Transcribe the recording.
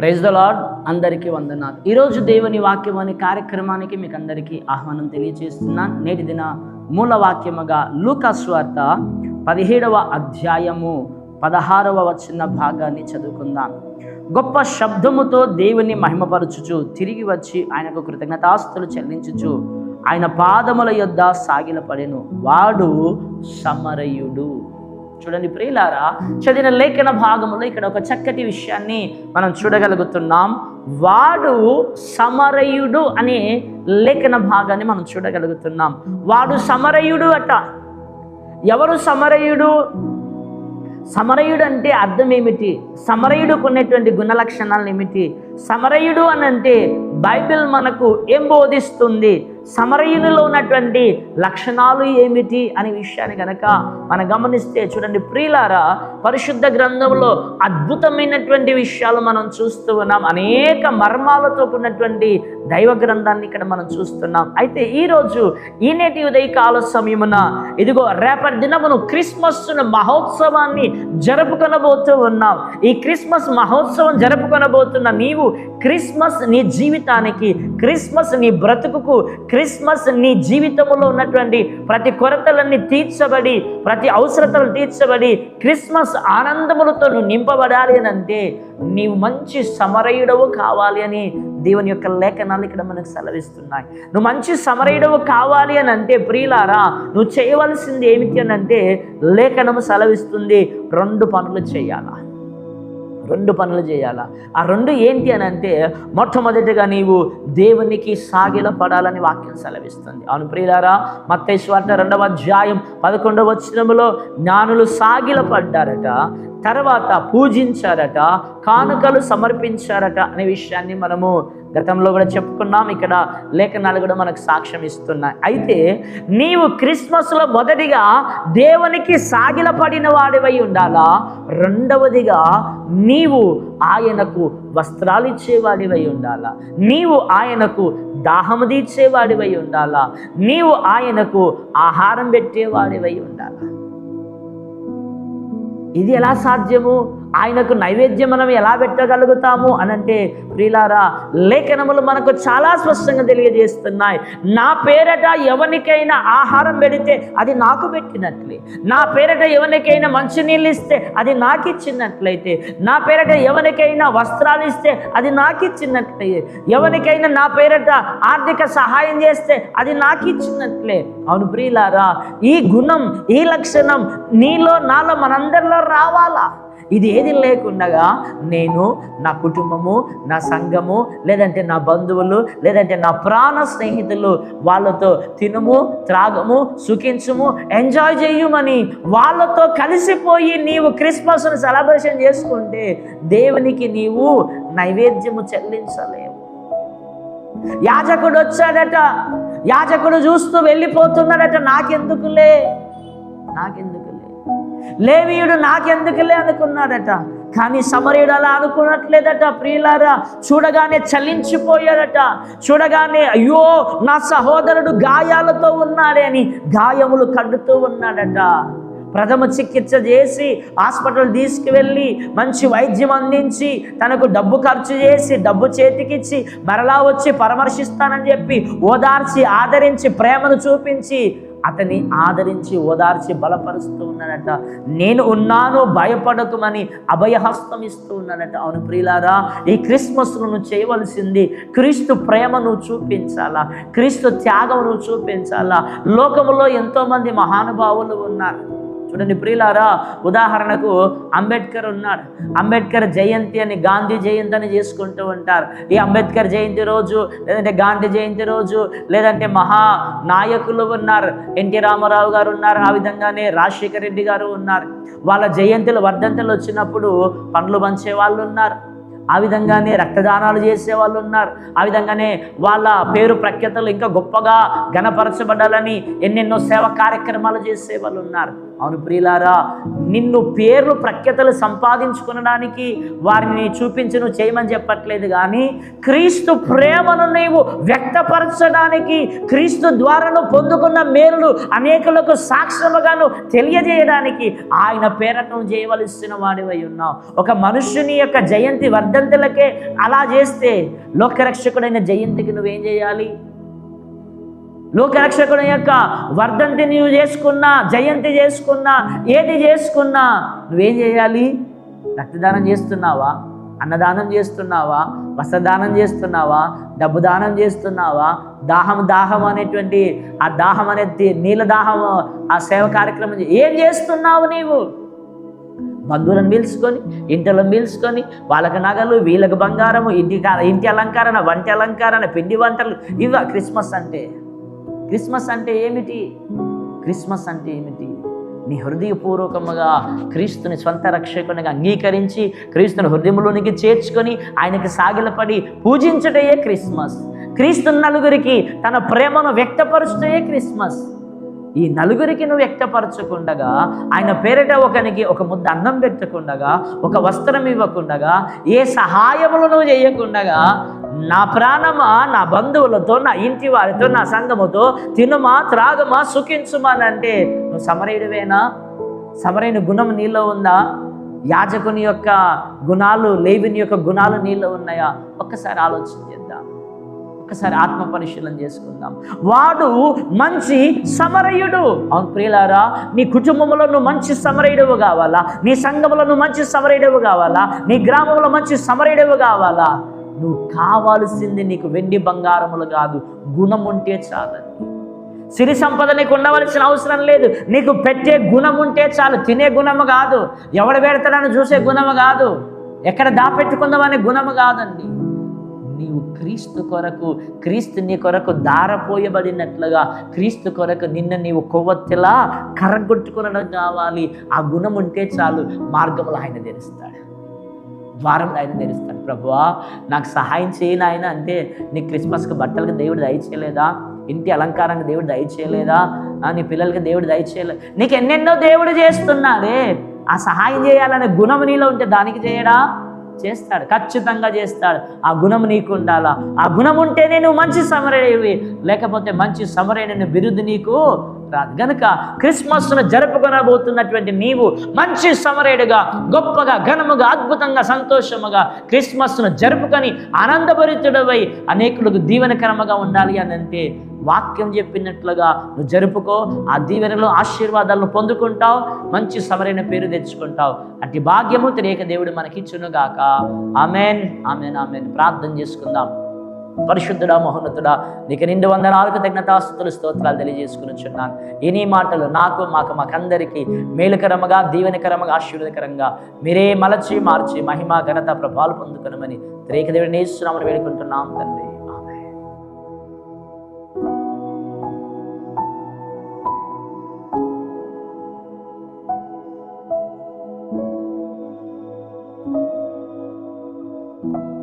Praise the lord అందరికీ వందనాలు. ఈరోజు దేవుని వాక్యం అనే కార్యక్రమానికి మీకు అందరికీ ఆహ్వానం తెలియజేస్తున్నాను నేటి దిన మూల వాక్యముగా లూకాస్వార్త పదిహేడవ అధ్యాయము పదహారవ వచ్చిన భాగాన్ని చదువుకుందాం. గొప్ప శబ్దముతో దేవుని మహిమపరచుచు తిరిగి వచ్చి ఆయనకు కృతజ్ఞతాస్తులు చెల్లించుచు ఆయన పాదముల యొద్ద సాగిలపడెను. వాడు సమరయుడు. చూడండి ప్రియులారా చదివిన లేఖన భాగంలో ఇక్కడ ఒక చక్కటి విషయాన్ని మనం చూడగలుగుతున్నాం. వాడు సమరయుడు అనే లేఖన భాగాన్ని మనం చూడగలుగుతున్నాం. వాడు సమరయుడు అట. ఎవరు సమరయుడు? సమరయుడు అంటే అర్థం ఏమిటి? సమరయుడుకు ఉన్నటువంటి గుణ లక్షణాలు ఏమిటి? సమరయుడు అని అంటే బైబిల్ మనకు ఏం బోధిస్తుంది? సమరయునిలో ఉన్నటువంటి లక్షణాలు ఏమిటి అనే విషయాన్ని కనుక మనం గమనిస్తే చూడండి ప్రియులారా పరిశుద్ధ గ్రంథంలో అద్భుతమైనటువంటి విషయాలు మనం చూస్తూ ఉన్నాం. అనేక మర్మాలతో కూడినటువంటి దైవ గ్రంథాన్ని ఇక్కడ మనం చూస్తున్నాం. అయితే ఈరోజు ఈనేటి ఉదయకాల సమయమున ఇదిగో రేపటి దినమును క్రిస్మస్ మహోత్సవాన్ని జరుపుకొనబోతూ ఉన్నాం. ఈ క్రిస్మస్ మహోత్సవం జరుపుకొనబోతున్న నీవు క్రిస్మస్ నీ జీవితానికి క్రిస్మస్ నీ బ్రతుకుకు క్రిస్మస్ నీ జీవితంలో ఉన్నటువంటి ప్రతి కొరతలన్నీ తీర్చబడి ప్రతి అవసరతలు తీర్చబడి క్రిస్మస్ ఆనందములతో నువ్వు నింపబడాలి అని అంటే నీవు మంచి సమరయుడవు కావాలి అని దేవుని యొక్క లేఖనాలు ఇక్కడ మనకు సెలవిస్తున్నాయి. నువ్వు మంచి సమరయుడవు కావాలి అని అంటే ప్రియులారా నువ్వు చేయవలసింది ఏమిటి అని అంటే లేఖనము సెలవిస్తుంది రెండు పనులు చేయాలా? రెండు పనులు చేయాలా? ఆ రెండు ఏంటి అని అంటే మొట్టమొదటిగా నీవు దేవునికి సాగిల పడాలని వాక్యం సెలవిస్తుంది. అవును ప్రియులారా మత్తైశ్వార్త రెండవ అధ్యాయం పదకొండవ వచనములో జ్ఞానులు సాగిల పడ్డారట. తర్వాత పూజించారట కానుకలు సమర్పించారట అనే విషయాన్ని మనము గతంలో కూడా చెప్పుకున్నాం. ఇక్కడ లేఖనాలు కూడా మనకు సాక్ష్యం ఇస్తున్నాయి. అయితే నీవు క్రిస్మస్లో మొదటిగా దేవునికి సాగిలపడిన వాడివై ఉండాలా? రెండవదిగా నీవు ఆయనకు వస్త్రాలు ఇచ్చేవాడివై ఉండాలా? నీవు ఆయనకు దాహము తీర్చేవాడివై ఉండాలా? నీవు ఆయనకు ఆహారం పెట్టేవాడివై ఉండాలా? ఇది ఎలా సాధ్యము ఆయనకు నైవేద్యం మనం ఎలా పెట్టగలుగుతాము అని అంటే ప్రియులారా లేఖనములు మనకు చాలా స్పష్టంగా తెలియజేస్తున్నాయి. నా పేరట ఎవరికైనా ఆహారం పెడితే అది నాకు పెట్టినట్లే. నా పేరట ఎవరికైనా మంచినీళ్ళు ఇస్తే అది నాకు ఇచ్చినట్లయితే నా పేరట ఎవరికైనా వస్త్రాలు ఇస్తే అది నాకు ఇచ్చినట్లే ఎవరికైనా నా పేరట ఆర్థిక సహాయం చేస్తే అది నాకు ఇచ్చినట్లే అవును ప్రియులారా ఈ గుణం ఈ లక్షణం నీలో నాలో మనందరిలో రావాలా? ఇది ఏది లేకుండగా నేను నా కుటుంబము నా సంఘము లేదంటే నా బంధువులు లేదంటే నా ప్రాణ స్నేహితులు వాళ్ళతో తినము త్రాగము సుఖించుము ఎంజాయ్ చేయమని వాళ్ళతో కలిసిపోయి నీవు క్రిస్మస్ను సెలబ్రేషన్ చేసుకుంటే దేవునికి నీవు నైవేద్యము చెల్లించలేవు. యాజకుడు వచ్చాడట యాజకుడు చూస్తూ వెళ్ళిపోతున్నాడట నాకెందుకులే? నాకెందుకు లేవీయుడు నాకెందుకులే అనుకున్నాడట. కానీ సమరయుడు అలా అనుకున్నట్లేదట ప్రియులారా. చూడగానే చలించిపోయాడట. చూడగానే అయ్యో నా సహోదరుడు గాయాలతో ఉన్నాడే అని గాయములు కడుతూ ఉన్నాడట. ప్రథమ చికిత్స చేసి హాస్పిటల్ తీసుకువెళ్ళి మంచి వైద్యం అందించి తనకు డబ్బు ఖర్చు చేసి డబ్బు చేతికిచ్చి మరలా వచ్చి పరామర్శిస్తానని చెప్పి ఓదార్చి ఆదరించి ప్రేమను చూపించి అతన్ని ఆదరించి ఓదార్చి బలపరుస్తూ ఉన్నాడట. నేను ఉన్నాను భయపడకమని అభయహస్తం ఇస్తూ ఉన్నాడట. అవును ప్రియులారా ఈ క్రిస్మస్ను నువ్వు చేయవలసింది క్రీస్తు ప్రేమ నువ్వు చూపించాలా? క్రీస్తు త్యాగం నువ్వు చూపించాలా? లోకములో ఎంతోమంది మహానుభావులు ఉన్నారు. చూడండి ప్రియులారా ఉదాహరణకు అంబేద్కర్ ఉన్నాడు. అంబేద్కర్ జయంతి అని గాంధీ జయంతి అని చేసుకుంటూ ఉంటారు. ఈ అంబేద్కర్ జయంతి రోజు లేదంటే గాంధీ జయంతి రోజు లేదంటే మహా నాయకులు ఉన్నారు. ఎన్టీ రామారావు గారు ఉన్నారు ఆ విధంగానే రాజశేఖర రెడ్డి గారు ఉన్నారు. వాళ్ళ జయంతులు వర్ధంతులు వచ్చినప్పుడు పండ్లు పంచే వాళ్ళు ఉన్నారు. ఆ విధంగానే రక్తదానాలు చేసే వాళ్ళు ఉన్నారు. ఆ విధంగానే వాళ్ళ పేరు ప్రఖ్యాతలు ఇంకా గొప్పగా గణపరచబడాలని ఎన్నెన్నో సేవ కార్యక్రమాలు చేసే వాళ్ళు ఉన్నారు. అవును ప్రియులారా నిన్ను పేర్లు ప్రఖ్యతలు సంపాదించుకునడానికి వారిని చూపించి నువ్వు చేయమని చెప్పట్లేదు కానీ క్రీస్తు ప్రేమను నీవు వ్యక్తపరచడానికి క్రీస్తు ద్వారా నువ్వు పొందుకున్న మేలులు అనేకులకు సాక్ష్యముగాను తెలియజేయడానికి ఆయన పేరటం చేయవలసిన వాడివై ఉన్నావు. ఒక మనుష్యుని యొక్క జయంతి వర్ధంతులకే అలా చేస్తే లోకరక్షకుడైన జయంతికి నువ్వేం చేయాలి? లోకరక్షకుని యొక్క వర్ధంతి నీవు చేసుకున్నా జయంతి చేసుకున్నా ఏది చేసుకున్నా నువ్వేం చేయాలి? రక్తదానం చేస్తున్నావా? అన్నదానం చేస్తున్నావా? వస్త్రదానం చేస్తున్నావా? డబ్బు దానం చేస్తున్నావా? దాహం దాహం అనేటువంటి ఆ దాహం అనేది నీళ్ళ దాహం ఆ సేవ కార్యక్రమం ఏం చేస్తున్నావు నీవు? బంధువులను పిలుచుకొని ఇంటలను పిలుచుకొని వాళ్ళకి నగలు వీళ్ళకి బంగారము ఇంటి ఇంటి అలంకరణ వంటి అలంకరణ పిండి వంటలు ఇవ క్రిస్మస్ అంటే. క్రిస్మస్ అంటే ఏమిటి? క్రిస్మస్ అంటే ఏమిటి? నీ హృదయపూర్వకముగా క్రీస్తుని స్వంత రక్షకునిగా అంగీకరించి క్రీస్తుని హృదయంలోనికి చేర్చుకొని ఆయనకి సాగిలపడి పూజించుటయే క్రిస్మస్. క్రీస్తు నలుగురికి తన ప్రేమను వ్యక్తపరుచుటయే క్రిస్మస్. ఈ నలుగురికి నువ్వు వ్యక్తపరచకుండగా ఆయన పేరిట ఒకనికి ఒక ముద్ద అన్నం పెట్టకుండగా ఒక వస్త్రం ఇవ్వకుండగా ఏ సహాయములు నువ్వు చేయకుండగా నా ప్రాణమా నా బంధువులతో నా ఇంటి వారితో నా సంఘముతో తినుమా త్రాగమా సుఖించుమా అని అంటే నువ్వు సమరయుడివేనా? సమరైన గుణం నీలో ఉందా? యాజకుని యొక్క గుణాలు లేవిని యొక్క గుణాలు నీలో ఉన్నాయా? ఒక్కసారి ఆలోచన చేద్దాం. ఒక్కసారి ఆత్మ పరిశీలన చేసుకుందాం. వాడు మంచి సమరయుడు. అవును ప్రియులారా నీ కుటుంబంలో నువ్వు మంచి సమరయుడవు కావాలా? నీ సంఘంలో నువ్వు మంచి సమరయుడవు కావాలా? నీ గ్రామంలో మంచి సమరయుడవు కావాలా? నువ్వు కావాల్సింది నీకు వెండి బంగారములు కాదు గుణం ఉంటే చాలండి. సిరి సంపద నీకు ఉండవలసిన అవసరం లేదు. నీకు పెట్టే గుణం ఉంటే చాలు. తినే గుణము కాదు. ఎవడు పెడతాడని చూసే గుణము కాదు. ఎక్కడ దాపెట్టుకుందామనే గుణము కాదండి. నీవు క్రీస్తు కొరకు క్రీస్తు నీ కొరకు దారపోయబడినట్లుగా క్రీస్తు కొరకు నిన్న నీవు కొవ్వొత్తిలా కర్రగొట్టుకునడం కావాలి. ఆ గుణం ఉంటే చాలు. మార్గములు ఆయన తెరుస్తాడు. ద్వారం ఆయన తెరుస్తాడు. ప్రభువా నాకు సహాయం చేయను ఆయన అంటే నీ క్రిస్మస్కి బట్టలకు దేవుడు దయచేయలేదా ఇంటి అలంకారానికి దేవుడు దయచేయలేదా నీ పిల్లలకి దేవుడు దయచేయలేదు నీకు ఎన్నెన్నో దేవుడు చేస్తున్నాడే ఆ సహాయం చేయాలనే గుణం నీలో ఉంటే దానికి చేయడా? చేస్తాడు. ఖచ్చితంగా చేస్తాడు. ఆ గుణం నీకు ఉండాలా? ఆ గుణం ఉంటేనే నువ్వు మంచి సమరయ్యవి లేకపోతే మంచి సమరైన బిరుదు నీకు రాదు. గనుక క్రిస్మస్ను జరుపుకొనబోతున్నటువంటి నీవు మంచి సమరేడుగా గొప్పగా ఘనముగా అద్భుతంగా సంతోషముగా క్రిస్మస్ను జరుపుకొని ఆనందభరితుడవై అనేకులకు దీవెనకరముగా ఉండాలి అని అంటే వాక్యం చెప్పినట్లుగా నువ్వు జరుపుకో ఆ దీవెనలో ఆశీర్వాదాలను పొందుకుంటావు మంచి సమరైన పేరు తెచ్చుకుంటావు. అట్టి భాగ్యము తెలియక దేవుడు మనకిచ్చునుగాక. Amen amen amen. ప్రార్థన చేసుకుందాం. పరిశుద్ధుడా మహోన్నతుడా నీకు నిండు వందనాలకు తగినతాస్తుతులు స్తోత్రాలు తెలియజేసుకుని ఈ నీ మాటలు నాకు మాకు మాకందరికీ మేలుకరముగా దీవెనకరముగా ఆశీర్వదకరంగా మీరే మలచి మార్చి మహిమ ఘనత ప్రభావాలు పొందుకునమని రేఖ దేవుడిని వేడుకుంటున్నాం తండ్రి.